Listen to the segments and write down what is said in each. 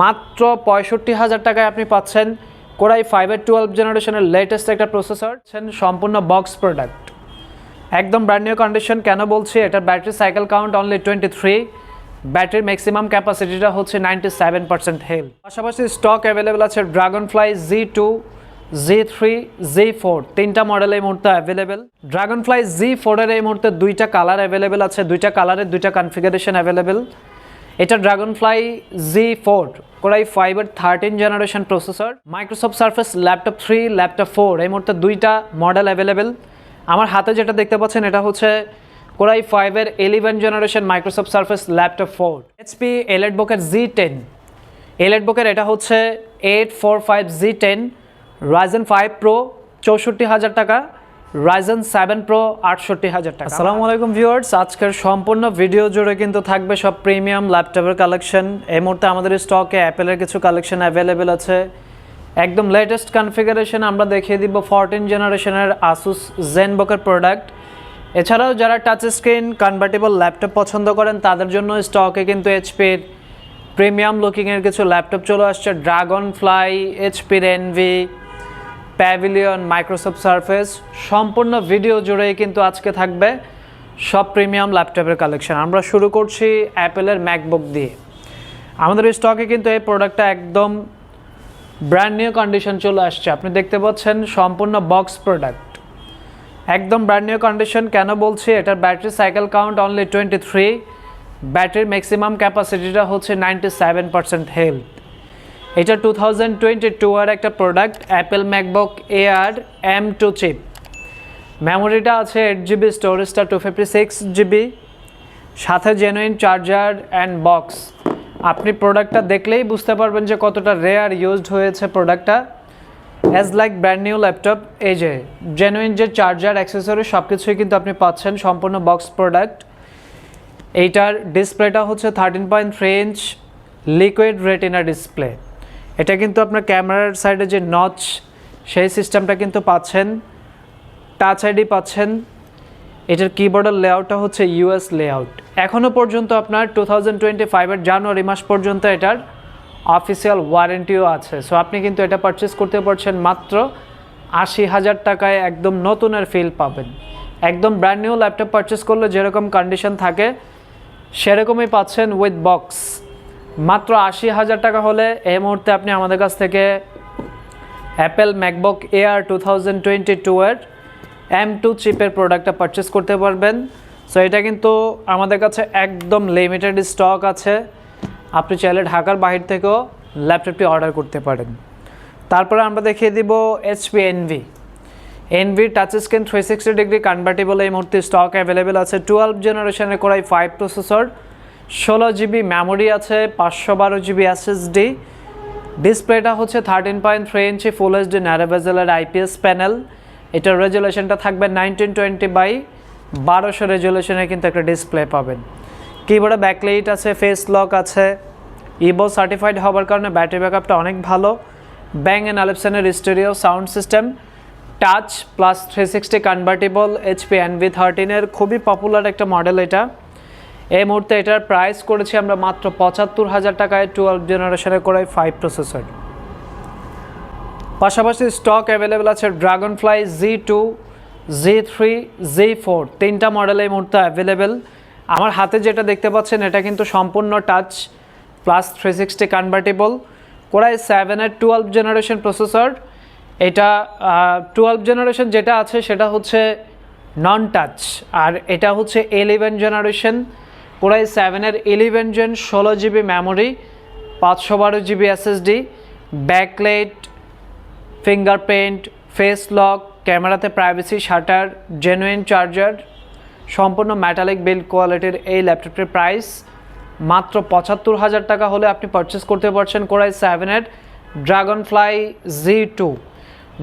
মাত্র পঁয়ষট্টি হাজার টাকায় আপনি পাচ্ছেন কোরাই ফাইভের টুয়েলভ জেনারেশনের লেটেস্ট একটা প্রসেসর সম্পূর্ণ বক্স প্রোডাক্ট একদম ব্র্যান্ড নিউ কন্ডিশন কেন বলছি? এটার battery cycle count only twenty three ব্যাটারির ম্যাক্সিমাম ক্যাপাসিটিটা হচ্ছে নাইনটি সেভেন পার্সেন্ট হেল পাশাপাশি স্টক অ্যাভেলেবেল আছে Dragonfly G two G three G four তিনটা মডেল এই মুহূর্তে অ্যাভেলেবেল ড্রাগন ফ্লাই জি ফোরের এই মুহূর্তে দুইটা কালার অ্যাভেলেবেল আছে, দুইটা কালারের দুইটা কনফিগারেশন অ্যাভেলেবেল এটা Dragonfly G four core i ফাইভের thirteen generation processor Microsoft Surface laptop three laptop four এই মুহূর্তে দুইটা মডেল অ্যাভেলেবেল আমার হাতে যেটা দেখতে পাচ্ছেন, এটা হচ্ছে কোরাই ফাইভের eleven generation Microsoft Surface laptop four HP Elite বুকের জি টেন এলেট বুকের এটা হচ্ছে eight four five G ten Ryzen five pro চৌষট্টি হাজার টাকা। রাইজেন সেভেন প্রো আটষট্টি হাজার টাকা। আসসালামু আলাইকুম ভিউয়ার্স আজকের সম্পূর্ণ ভিডিও জুড়ে কিন্তু থাকবে সব প্রিমিয়াম ল্যাপটপের কালেকশন এই মুহূর্তে আমাদের স্টকে অ্যাপেলের কিছু কালেকশন অ্যাভেলেবেল আছে। একদম লেটেস্ট কনফিগারেশন আমরা দেখিয়ে দিব ফোরটিন জেনারেশনের আসুস জেনবকের প্রোডাক্ট এছাড়াও যারা টাচ স্ক্রিন কনভার্টেবল ল্যাপটপ পছন্দ করেন, তাদের জন্য স্টকে কিন্তু এইচপির প্রিমিয়াম লুকিংয়ের কিছু ল্যাপটপ চলে আসছে। ড্রাগন ফ্লাই এইচপির এনভি প্যাভিলিয়ন মাইক্রোসফট সার্ফেস সম্পূর্ণ ভিডিও জুড়েই কিন্তু আজকে থাকবে সব প্রিমিয়াম ল্যাপটপের কালেকশন আমরা শুরু করছি অ্যাপেলের ম্যাকবুক দিয়ে। আমাদের স্টকে কিন্তু এই প্রোডাক্টটা একদম ব্র্যান্ড নিউ কন্ডিশন চলে আসছে। আপনি দেখতে পাচ্ছেন সম্পূর্ণ বক্স প্রোডাক্ট একদম ব্র্যান্ড নিউ কন্ডিশন কেন বলছি? এটার battery cycle count only twenty three ব্যাটারির ম্যাক্সিমাম ক্যাপাসিটিটা হচ্ছে নাইনটি সেভেন পার্সেন্ট হেলথ এটা টু থাউজেন্ড টোয়েন্টি টু আর একটা product Apple MacBook Air M two chip মেমোরিটা আছে এইট জিবি স্টোরেজটা টু ফিফটি সিক্স জিবি সাথে জেনুইন চার্জার অ্যান্ড বক্স আপনি প্রোডাক্টটা দেখলেই বুঝতে পারবেন যে কতটা রেয়ার ইউজড হয়েছে প্রোডাক্টটা as like brand new laptop এই যে জেনুইন যে চার্জার অ্যাক্সেসরি সব কিছুই কিন্তু আপনি পাচ্ছেন, সম্পূর্ণ বক্স প্রোডাক্ট এইটার ডিসপ্লেটা হচ্ছে thirteen point three inch liquid retina display এটা কিন্তু আপনার ক্যামেরার সাইডে যে নচ, সেই সিস্টেমটা কিন্তু পাচ্ছেন। টাচ আইডি পাচ্ছেন। এটার কিবোর্ডের লেআউটটা হচ্ছে ইউএস লেআউট এখনও পর্যন্ত আপনার টু থাউজেন্ড টোয়েন্টি ফাইভের জানুয়ারি মাস পর্যন্ত এটার অফিসিয়াল ওয়ারেন্টিও আছে। সো আপনি কিন্তু এটা পারচেস করতে পারছেন মাত্র আশি হাজার টাকায় একদম নতুনের ফিল পাবেন। একদম ব্র্যান্ড নিউ ল্যাপটপ পারচেস করলে যেরকম কন্ডিশন থাকে, সেরকমই পাচ্ছেন উইথ বক্স মাত্র আশি হাজার টাকা হলে এই মুহূর্তে আপনি আমাদের কাছ থেকে Apple MacBook Air two thousand twenty two এর এম টু চিপের প্রোডাক্টটা পারচেস করতে পারবেন। সো এটা কিন্তু আমাদের কাছে একদম লিমিটেড স্টক আছে। আপনি চাইলে ঢাকার বাহির থেকেও ল্যাপটপটি অর্ডার করতে পারেন। তারপরে আমরা দেখিয়ে দিব HP Envy Envy touch screen three sixty degree convertible এই মুহূর্তে স্টক অ্যাভেলেবেল আছে। টুয়েলভ জেনারেশনের করাই ফাইভ প্রসেসর ষোলো জিবি মেমোরি আছে, পাঁচশো বারো জিবি এসএসডি ডিসপ্লেটা হচ্ছে thirteen point three inch full HD ন্যারোভেজেলের IPS panel এটার রেজুলেশনটা থাকবে নাইনটিন টোয়েন্টি বাই বারোশো রেজুলেশনে কিন্তু একটা ডিসপ্লে পাবেন। কিবোর্ডে ব্যাকলাইট আছে ফেস লক আছে। ইবো সার্টিফাইড হওয়ার কারণে ব্যাটারি ব্যাকআপটা অনেক ভালো। Bang and আলেপসনের studio sound system touch plus three sixty convertible HP Envy থার্টিনের খুবই পপুলার একটা মডেল এটা। এই মুহূর্তে এটার প্রাইস করেছি আমরা মাত্র পঁচাত্তর হাজার টাকায় টুয়েলভ জেনারেশনের করে ফাইভ প্রসেসর পাশাপাশি স্টক অ্যাভেলেবেল আছে Dragonfly G two G three G four তিনটা মডেল এই মুহূর্তে অ্যাভেলেবেল আমার হাতে যেটা দেখতে পাচ্ছেন, এটা কিন্তু সম্পূর্ণ touch plus three sixty convertible core i সেভেনের টুয়েলভ জেনারেশন প্রসেসর এটা টুয়েলভ জেনারেশন যেটা আছে, সেটা হচ্ছে নন টাচ আর এটা হচ্ছে ইলেভেন জেনারেশন কোরাই সেভেনের ইলেভেন জেন ষোলো জিবি মেমোরি পাঁচশো বারো GB SSD backlight fingerprint face lock ক্যামেরাতে প্রাইভেসি শাটার জেনুইন চার্জার সম্পূর্ণ ম্যাটালিক বিল্ড কোয়ালিটির এই ল্যাপটপটির প্রাইস মাত্র পঁচাত্তর হাজার টাকা হলে আপনি পারচেস করতে পারছেন কোরাই সেভেনের ড্রাগন ফ্লাই জি টু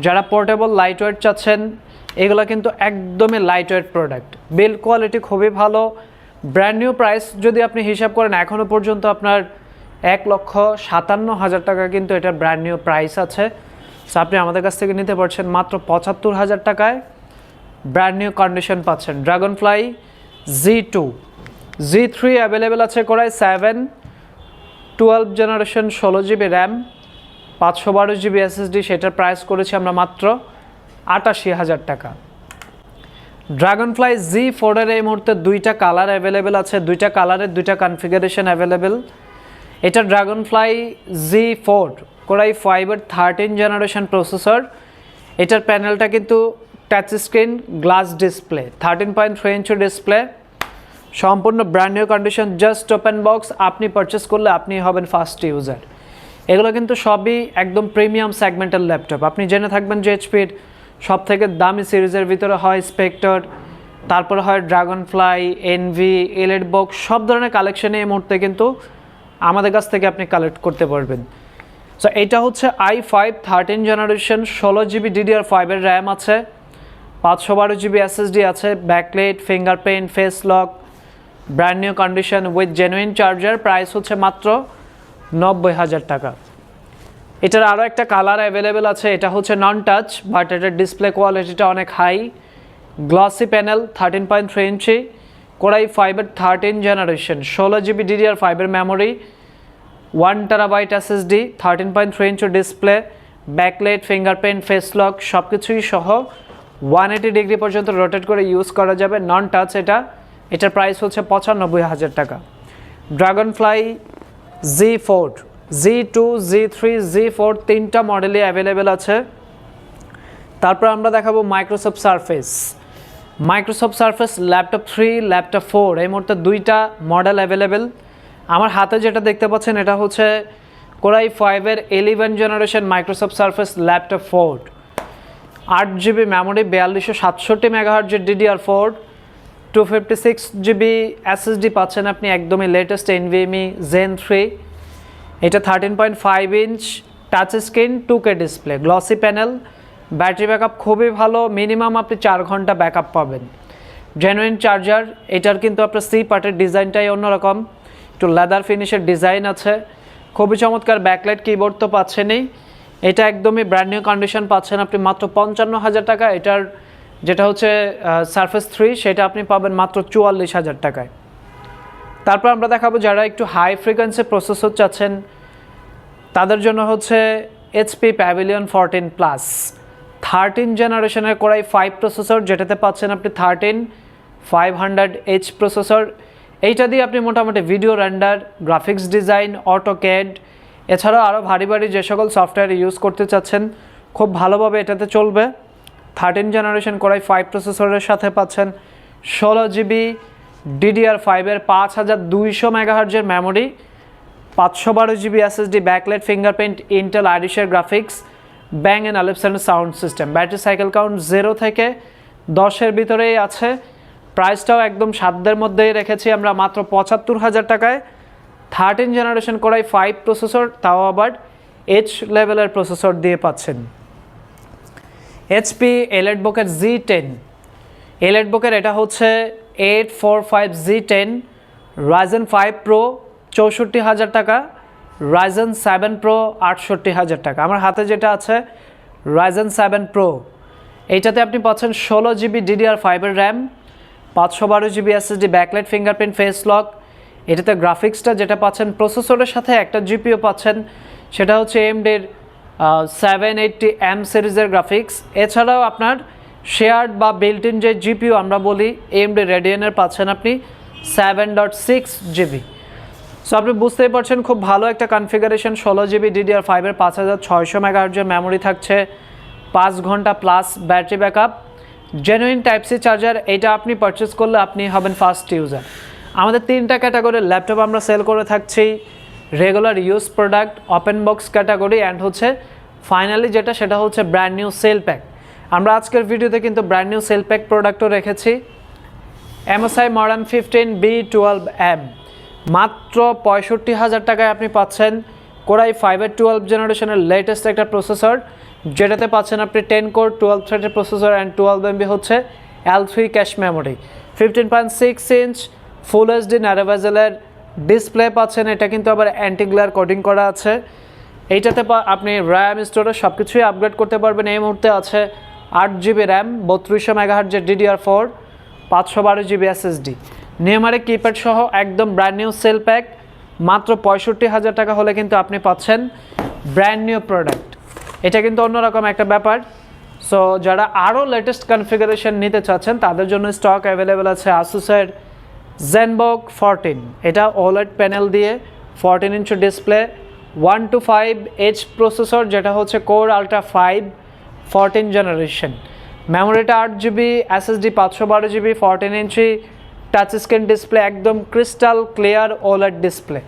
যারা পোর্টেবল লাইট ওয়েট চাচ্ছেন, এগুলো কিন্তু একদমই lightweight product build quality খুবই ভালো ব্র্যান্ড নিউ প্রাইস যদি আপনি হিসাব করেন এখনও পর্যন্ত আপনার এক লক্ষ সাতান্ন হাজার টাকা কিন্তু এটা ব্র্যান্ড নিউ প্রাইস আছে। সো আপনি আমাদের কাছ থেকে নিতে পারছেন মাত্র পঁচাত্তর হাজার টাকায় ব্র্যান্ড নিউ কন্ডিশন পাচ্ছেন। Dragonfly G two G three available আছে core i seven twelve generation ষোলো জিবি র্যাম পাঁচশো বারো জিবি এসএসডি সেটার প্রাইস করেছি আমরা মাত্র আটাশি হাজার টাকা। ড্রাগনফ্লাই জি ফোরের এই মুহূর্তে দুইটা কালার অ্যাভেলেবেল আছে। দুইটা কালারের দুইটা কনফিগারেশন অ্যাভেলেবেল এটা Dragonfly G four core i ফাইভের থার্টিন জেনারেশন প্রসেসর এটার প্যানেলটা কিন্তু touch screen glass display thirteen point three inch display সম্পূর্ণ brand new condition just open box আপনি পারচেস করলে আপনি হবেন ফার্স্ট ইউজার এগুলো কিন্তু সবই একদম প্রিমিয়াম সেগমেন্টাল ল্যাপটপ আপনি জেনে থাকবেন যে এইচপির সব থেকে দামি সিরিজের ভিতরে হয় স্পেক্টর তারপরে হয় Dragonfly Envy Elite box সব ধরনের কালেকশনে এই মুহূর্তে কিন্তু আমাদের কাছ থেকে আপনি কালেক্ট করতে পারবেন। সো এটা হচ্ছে আই ফাইভ থার্টিন জেনারেশন ষোলো জিবি ডিডিআর ফাইভের র্যাম আছে, পাঁচশো বারো জিবি এসএসডি আছে backlight fingerprint face lock brand new condition with genuine charger price হচ্ছে মাত্র নব্বই হাজার টাকা। এটার আরও একটা কালার অ্যাভেলেবেল আছে, এটা হচ্ছে নন টাচ বাট এটার ডিসপ্লে কোয়ালিটিটা অনেক high glossy panel thirteen point three inch core i ফাইভের থার্টিন জেনারেশন ষোলো জিবি ডিডিআর ফাইভের memory one terabyte SSD thirteen point three inch display backlight fingerprint face lock সব কিছুই সহ ওয়ান এইটি ডিগ্রি পর্যন্ত রোটেট করে ইউজ করা যাবে নন টাচ এটা। এটার প্রাইস হচ্ছে পঁচানব্বই হাজার টাকা। Dragonfly G four G two G three G four তিনটা মডেলই অ্যাভেলেবেল আছে। তারপর আমরা দেখাবো Microsoft Surface Microsoft Surface laptop three laptop four এই মুহূর্তে দুইটা মডেল অ্যাভেলেবেল আমার হাতে যেটা দেখতে পাচ্ছেন, এটা হচ্ছে কোরাই ফাইভের eleven generation Microsoft Surface laptop four আট জিবি মেমোরি বিয়াল্লিশশো সাতষট্টি মেগাহার্জের DDR four two fifty six GB SSD পাচ্ছেন আপনি একদমই লেটেস্ট এনভিএমই জেন থ্রি এটা thirteen point five inch touch screen two K display glossy panel battery backup খুবই ভালো minimum আপনি চার ঘণ্টা ব্যাকআপ পাবেন। জেনুইন চার্জার এটার কিন্তু আপনার সি পার্টের ডিজাইনটাই অন্যরকম। একটু লেদার ফিনিশের ডিজাইন আছে। খুবই চমৎকার ব্যাকলাইট কিবোর্ড তো পাচ্ছেনই। এটা একদমই ব্র্যান্ড নিউ কন্ডিশন পাচ্ছেন আপনি মাত্র পঞ্চান্ন হাজার টাকা। এটার যেটা হচ্ছে সারফেস থ্রি সেটা আপনি পাবেন মাত্র চুয়াল্লিশ হাজার টাকায়। তারপর আমরা দেখাবো যারা একটু হাই ফ্রিকোয়েন্সি প্রসেসর চাচ্ছেন, তাদের জন্য হচ্ছে HP Pavilion fourteen plus thirteen জেনারেশনের কোরাই ফাইভ প্রসেসর যেটাতে পাচ্ছেন আপনি thirteen five hundred H processor এইটা দিয়ে আপনি মোটামুটি video render graphics design AutoCAD এছাড়াও আরও ভারী ভারী যে সকল সফটওয়্যার ইউজ করতে চাচ্ছেন, খুব ভালোভাবে এটাতে চলবে। থার্টিন জেনারেশন কোরাই ফাইভ প্রসেসরের সাথে পাচ্ছেন। ষোলো জিবি ডিডিআর ফাইভের পাঁচ হাজার দুইশো মেগাহার্জের মেমোরি পাঁচশো বারো GB SSD backlight fingerprint Intel আইরিশের graphics Bang and Olufsen sound system battery cycle count zero থেকে দশের ভিতরেই আছে। প্রাইসটাও একদম সাধ্যের মধ্যেই রেখেছি আমরা মাত্র পঁচাত্তর হাজার টাকায়। Thirteen generation core i five processor তাও আবার এইচ লেভেলের প্রসেসর দিয়ে পাচ্ছেন। এইচপি এলএড বুকের জি টেন এলএড বুকের এটা হচ্ছে eight four five G ten Ryzen five pro চৌষট্টি হাজার টাকা রাইজেন সেভেন প্রো আটষট্টি হাজার টাকা। আমার হাতে যেটা আছে রাইজেন সেভেন প্রো এইটাতে আপনি পাচ্ছেন ষোলো জিবি ডিডিআর ফাইভের র্যাম পাঁচশো বারো GB SSD backlight fingerprint face lock এটাতে গ্রাফিক্সটা যেটা পাচ্ছেন প্রসেসরের সাথে একটা জিপিও পাচ্ছেন, সেটা হচ্ছে এমডির সেভেন এইটটি এম সিরিজের গ্রাফিক্স এছাড়াও আপনার শেয়ার্ড বা বিল্ট ইন যে জিপিও আমরা বলি এমডি রেডিয়ানের পাচ্ছেন আপনি seven dot six GB so আপনি বুঝতেই পারছেন খুব ভালো একটা কনফিগারেশন ষোলো জিবি ডিডিআর ফাইভের পাঁচ হাজার ছয়শো মেগাহার্জের মেমোরি থাকছে, পাঁচ ঘণ্টা plus battery backup genuine type C charger এটা আপনি পারচেস করলে আপনি হবেন ফার্স্ট ইউজার আমাদের তিনটা ক্যাটাগরির ল্যাপটপ আমরা সেল করে থাকছি regular use product open box category and হচ্ছে ফাইনালি যেটা, সেটা হচ্ছে ব্র্যান্ড নিউ সেল প্যাক আমরা আজকের ভিডিওতে কিন্তু ব্র্যান্ড নিউ সেল প্যাক প্রোডাক্টও রেখেছি। MSI Modern fifteen B twelve M মাত্র পঁয়ষট্টি হাজার টাকায় আপনি পাচ্ছেন কোরাই ফাইভের টুয়েলভ জেনারেশনের লেটেস্ট একটা প্রসেসর যেটাতে পাচ্ছেন আপনি টেন কোর টুয়েলভ থ্রেডের প্রসেসর অ্যান্ড টুয়েলভ এমবি হচ্ছে L three cache memory fifteen point six inch full HD ন্যারোভেজেলের display পাচ্ছেন, এটা কিন্তু আবার অ্যান্টি গ্লেয়ার কোডিং করা আছে। এইটাতে আপনি র্যাম স্টোরেজ সব কিছুই আপগ্রেড করতে পারবেন। এই মুহূর্তে আছে আট জিবি র্যাম, বত্রিশশো মেগাহার্জের ডিডিআর ফোর পাঁচশো বারো জিবি এসএসডি নিয়মারে কিপ্যাড সহ একদম ব্র্যান্ড নিউ সেল প্যাক মাত্র পঁয়ষট্টি হাজার টাকা হলে কিন্তু আপনি পাচ্ছেন ব্র্যান্ড নিউ প্রোডাক্ট এটা কিন্তু অন্যরকম একটা ব্যাপার। সো যারা আরও লেটেস্ট কনফিগারেশন নিতে চাচ্ছেন, তাদের জন্য স্টক অ্যাভেলেবেল আছে আসুসের জেনবক ফোরটিন এটা ওলেড প্যানেল দিয়ে fourteen inch display one two five H processor যেটা হচ্ছে core ultra five fourteen generation মেমোরিটা আট জিবি এসএসডি পাঁচশো বারো GB fourteen inch touch screen display একদম ক্রিস্টাল ক্লিয়ার ওলেড ডিসপ্লে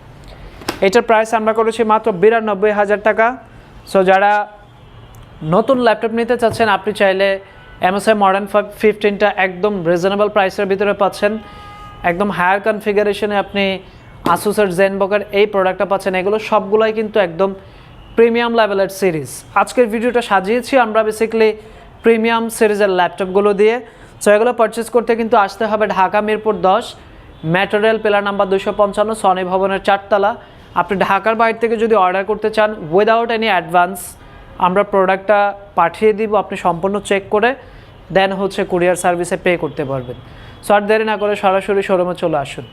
এটার প্রাইস আমরা করেছি মাত্র বিরানব্বই হাজার টাকা। সো যারা নতুন ল্যাপটপ নিতে চাচ্ছেন, আপনি চাইলে এমএসআই মডার্ন ফিফটিনটা একদম রিজনেবল প্রাইসের ভিতরে পাচ্ছেন। একদম হায়ার কনফিগারেশনে আপনি আসুসের জেনবকের এই প্রোডাক্টটা পাচ্ছেন। এগুলো সবগুলোই কিন্তু একদম প্রিমিয়াম লেভেলের সিরিজ। আজকের ভিডিওটা সাজিয়েছি আমরা বেসিক্যালি প্রিমিয়াম সিরিজের ল্যাপটপগুলো দিয়ে। সো এগুলো পারচেস করতে কিন্তু আসতে হবে ঢাকা মিরপুর দশ ম্যাটেরিয়াল পিলার নাম্বার দুশো পঞ্চান্ন সনি ভবনের চারতলা। আপনি ঢাকার বাইরে থেকে যদি অর্ডার করতে চান উইদাউট এনি অ্যাডভান্স আমরা প্রোডাক্টটা পাঠিয়ে দিব, আপনি সম্পূর্ণ চেক করে দেন হচ্ছে কুরিয়ার সার্ভিসে পে করতে পারবেন। সো আর দেরি না করে সরাসরি শোরুমে চলে আসুন।